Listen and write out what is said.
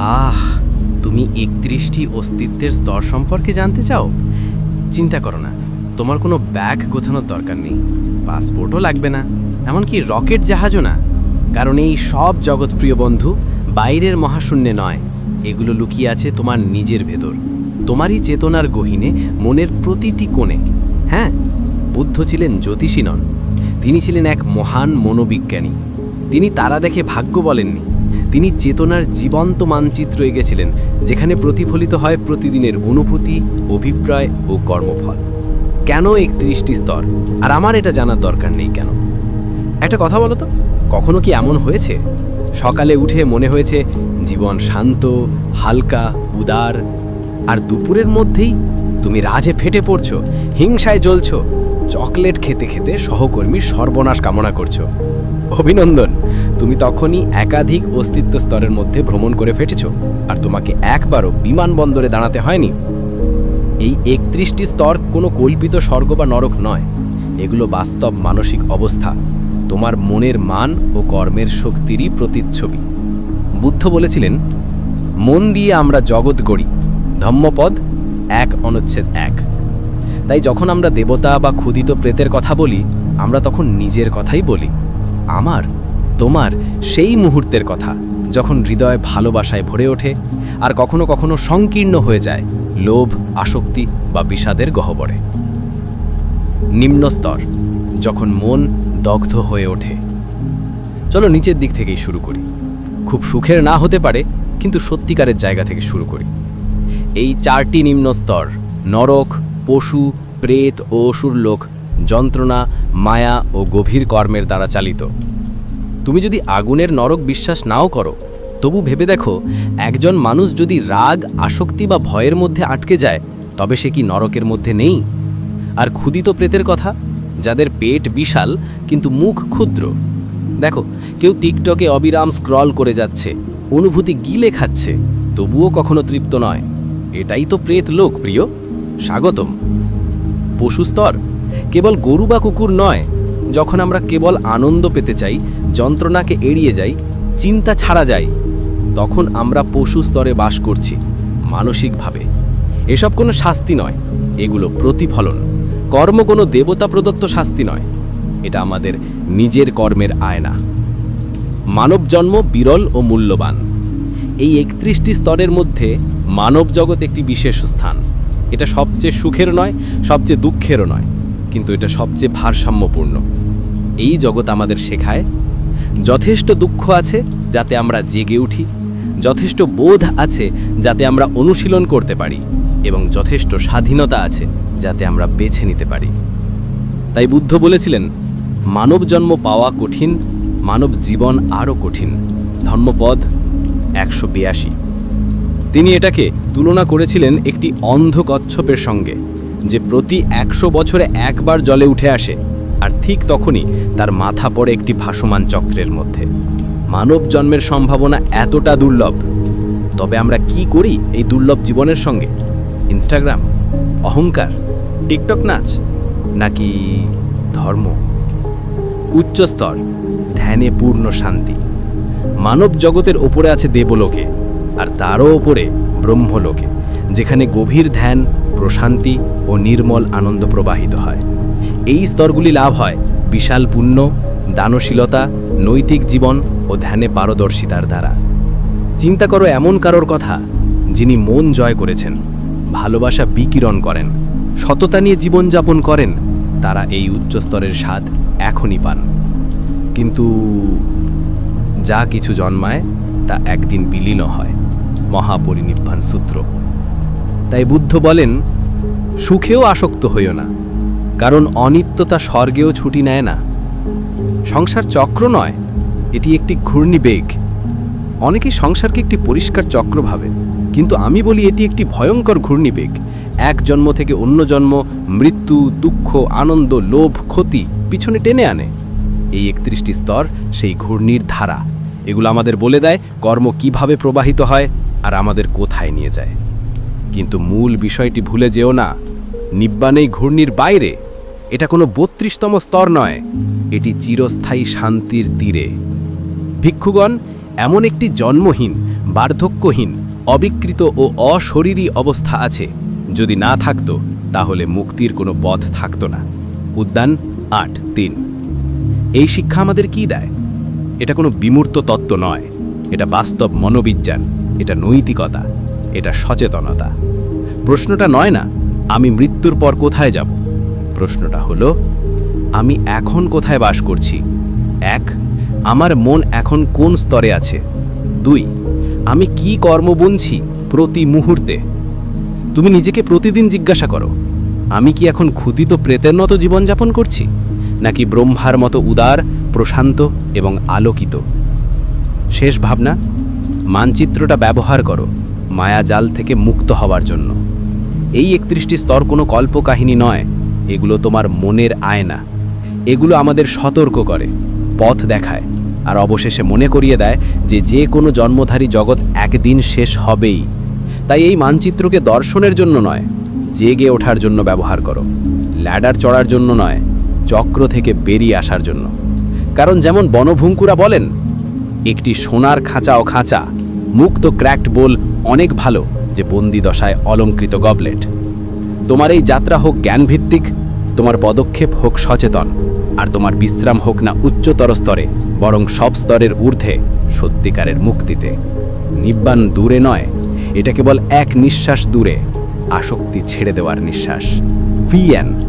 আহ, তুমি একত্রিশটি অস্তিত্বের স্তর সম্পর্কে জানতে চাও? চিন্তা করো না, তোমার কোনো ব্যাগ গোছানোর দরকার নেই, পাসপোর্টও লাগবে না, এমনকি রকেট জাহাজও না, কারণ এই সব জগৎপ্রিয় বন্ধু বাইরের মহাশূন্যে নয়, এগুলো লুকিয়ে আছে তোমার নিজের ভেতর, তোমারই চেতনার গহীনে, মনের প্রতিটি কোণে। হ্যাঁ বুদ্ধ ছিলেন জ্যোতিষী নন, তিনি ছিলেন এক মহান মনোবিজ্ঞানী, তিনি তারা দেখে ভাগ্য বলেননি। তিনি চেতনার জীবন্ত মানচিত্র এঁকেছিলেন, যেখানে প্রতিফলিত হয় প্রতিদিনের অনুভূতি অভিপ্রায় ও কর্মফল। কেন একত্রিশটি স্তর? আর আমার এটা জানার দরকার নেই কেন? একটা কথা বলো তো, কখনো কি এমন হয়েছে? সকালে উঠে মনে হয়েছে, জীবন শান্ত, হালকা, উদার। আর দুপুরের মধ্যেই তুমি রাজে ফেটে পড়ছো, হিংসায় জ্বলছো, চকলেট খেতে খেতে সহকর্মীর সর্বনাশ কামনা করছ। অভিনন্দন। তুমি তখনই একাধিক অস্তিত্ব স্তরের মধ্যে ভ্রমণ করে ফেটেছ, আর তোমাকে একবারও বিমানবন্দরে দাঁড়াতে হয়নি। এই একত্রিশটি স্তর কোনো কল্পিত স্বর্গ বা নরক নয়। এগুলো বাস্তব মানসিক অবস্থা। তোমার মনের মান ও কর্মের শক্তিরই প্রতিচ্ছবি। বুদ্ধ বলেছিলেন, মন দিয়ে আমরা জগৎ গড়ি, ধম্মপদ এক, অনুচ্ছেদ এক। তাই যখন আমরা দেবতা বা ক্ষুদিত প্রেতের কথা বলি, আমরা তখন নিজের কথাই বলি, আমার তোমার সেই মুহূর্তের কথা, যখন হৃদয় ভালোবাসায় ভরে ওঠে আর কখনো কখনো সংকীর্ণ হয়ে যায় লোভ, আসক্তি বা বিষাদের গহ্বরে। নিম্ন স্তর, যখন মন দগ্ধ হয়ে ওঠে। চলো নিচের দিক থেকেই শুরু করি। খুব সুখের না হতে পারে, কিন্তু সত্যিকারের জায়গা থেকে শুরু করি। এই চারটি নিম্ন স্তর, নরক, পশু, প্রেত ও অসুরলোক যন্ত্রণা, মায়া ও গভীর কর্মের দ্বারা চালিত। তুমি যদি আগুনের নরক বিশ্বাস নাও করো, তবু ভেবে দেখো, একজন মানুষ যদি রাগ, আসক্তি বা ভয়ের মধ্যে আটকে যায়, তবে সে কি নরকের মধ্যে নেই? আর ক্ষুদিত প্রেতের কথা, যাদের পেট বিশাল, কিন্তু মুখ ক্ষুদ্র। দেখো, কেউ টিকটকে অবিরাম স্ক্রল করে যাচ্ছে, অনুভূতি গিলে খাচ্ছে, তবুও কখনো তৃপ্ত নয়। এটাই তো প্রেত লোক, প্রিয়। স্বাগতম। পশু স্তর, কেবল গরু বা কুকুর নয় যখন আমরা কেবল আনন্দ পেতে চাই, যন্ত্রণাকে এড়িয়ে যাই, চিন্তা ছাড়া যাই, তখন আমরা পশু স্তরে বাস করছি, মানসিকভাবে। এসব কোনো শাস্তি নয়, এগুলো প্রতিফলন। কর্ম কোনো দেবতা প্রদত্ত শাস্তি নয়, এটা আমাদের নিজের কর্মের আয়না। মানব জন্ম বিরল ও মূল্যবান। এই একত্রিশটি স্তরের মধ্যে মানব জগৎ একটি বিশেষ স্থান। এটা সবচেয়ে সুখের নয়, সবচেয়ে দুঃখেরও নয়। কিন্তু এটা সবচেয়ে ভারসাম্যপূর্ণ। এই জগৎ আমাদের শেখায়, যথেষ্ট দুঃখ আছে যাতে আমরা জেগে উঠি, যথেষ্ট বোধ আছে যাতে আমরা অনুশীলন করতে পারি, এবং যথেষ্ট স্বাধীনতা আছে যাতে আমরা বেছে নিতে পারি। তাই বুদ্ধ বলেছিলেন, মানব জন্ম পাওয়া কঠিন, মানব জীবন আরও কঠিন। ধর্মপদ একশো তিনি এটাকে তুলনা করেছিলেন একটি অন্ধ কচ্ছপের সঙ্গে। যে প্রতি একশো বছরে একবার জলে উঠে আসে, আর ঠিক তখনই তার মাথা পড়ে একটি ভাসমান চক্রের মধ্যে। মানব জন্মের সম্ভাবনা এতটা দুর্লভ। তবে আমরা কি করি এই দুর্লভ জীবনের সঙ্গে? ইনস্টাগ্রাম? অহংকার? টিকটক নাচ? নাকি ধর্ম? উচ্চস্তর? ধ্যানে পূর্ণ শান্তি? মানব জগতের ওপরে আছে দেবলোকে, আর তারও ওপরে ব্রহ্মলোকে, যেখানে গভীর ধ্যান প্রশান্তি ও নির্মল আনন্দ প্রবাহিত হয়। এই স্তরগুলি লাভ হয় বিশাল পুণ্য, দানশীলতা, নৈতিক জীবন ও ধ্যানে পারদর্শিতার দ্বারা। চিন্তা করো এমন কারোর কথা যিনি মন জয় করেছেন, ভালোবাসা বিকিরণ করেন, সততা নিয়ে জীবনযাপন করেন, তারা এই উচ্চস্তরের স্বাদ এখনই পান। কিন্তু যা কিছু জন্মায় তা একদিন বিলীন হয় মহাপরিনিব্বাণ সূত্র। তাই বুদ্ধ বলেন, সুখেও আসক্ত হইও না, কারণ অনিত্যতা স্বর্গেও ছুটি নেয় না। সংসার চক্র নয়, এটি একটি ঘূর্ণিবেগ অনেকেই সংসারকে একটি পরিষ্কার চক্র ভাবে, কিন্তু আমি বলি এটি একটি ভয়ঙ্কর ঘূর্ণিবেগ এক জন্ম থেকে অন্য জন্ম মৃত্যু, দুঃখ, আনন্দ, লোভ, ক্ষতি পিছনে টেনে আনে। এই একত্রিশটি স্তর সেই ঘূর্ণির ধারা। এগুলো আমাদের বলে দেয় কর্ম কীভাবে প্রবাহিত হয় আর আমাদের কোথায় নিয়ে যায়। কিন্তু মূল বিষয়টি ভুলে যেও না। নিব্বান এই ঘূর্ণির বাইরে। এটা কোনো বত্রিশতম স্তর নয়। এটি চিরস্থায়ী শান্তির তীরে। ভিক্ষুগণ, এমন একটি জন্মহীন, বার্ধক্যহীন, অবিকৃত ও অশরীরী অবস্থা আছে। যদি না থাকত, তাহলে মুক্তির কোনো পথ থাকতো না। উদ্যান আট, তিন। এই শিক্ষা আমাদের কি দেয়? এটা কোনো বিমূর্ত তত্ত্ব নয়। এটা বাস্তব মনোবিজ্ঞান। এটা নৈতিকতা। এটা সচেতনতা। প্রশ্নটা নয় না, আমি মৃত্যুর পর কোথায় যাব? প্রশ্নটা হলো, আমি এখন কোথায় বাস করছি? এক, আমার মন এখন কোন স্তরে আছে? দুই, আমি কি কর্ম বুনছি প্রতি মুহূর্তে? তুমি নিজেকে প্রতিদিন জিজ্ঞাসা করো, আমি কি এখন ক্ষুদিত প্রেতের মতো জীবনযাপন করছি? নাকি ব্রহ্মার মতো উদার, প্রশান্ত এবং আলোকিত? শেষ ভাবনা, মানচিত্রটা ব্যবহার করো। মায়াজাল থেকে মুক্ত হওয়ার জন্য। এই একত্রিশটি স্তর কোনো কল্পকাহিনী নয়, এগুলো তোমার মনের আয়না। এগুলো আমাদের সতর্ক করে, পথ দেখায়, আর অবশেষে মনে করিয়ে দেয় যে যে কোনো জন্মধারী জগৎ একদিন শেষ হবেই। তাই এই মানচিত্রকে দর্শনের জন্য নয়, জেগে ওঠার জন্য ব্যবহার করো, ল্যাডার চড়ার জন্য নয়, চক্র থেকে বেরিয়ে আসার জন্য। কারণ যেমন বনভুঙ্কুরা বলেন, একটি সোনার খাঁচা ও খাঁচা মুক্ত ক্র্যাকড বোল অনেক ভালো যে বন্দি দশায় অলঙ্কৃত গবলেট। তোমার এই যাত্রা হোক জ্ঞানভিত্তিক, তোমার পদক্ষেপ হোক সচেতন, আর তোমার বিশ্রাম হোক না উচ্চতর স্তরে, বরং সব স্তরের ঊর্ধ্বে, সত্যিকারের মুক্তিতে। নিব্বাণ দূরে নয়, এটা কেবল এক নিঃশ্বাস দূরে, আসক্তি ছেড়ে দেওয়ার নিঃশ্বাস। ফিয়ান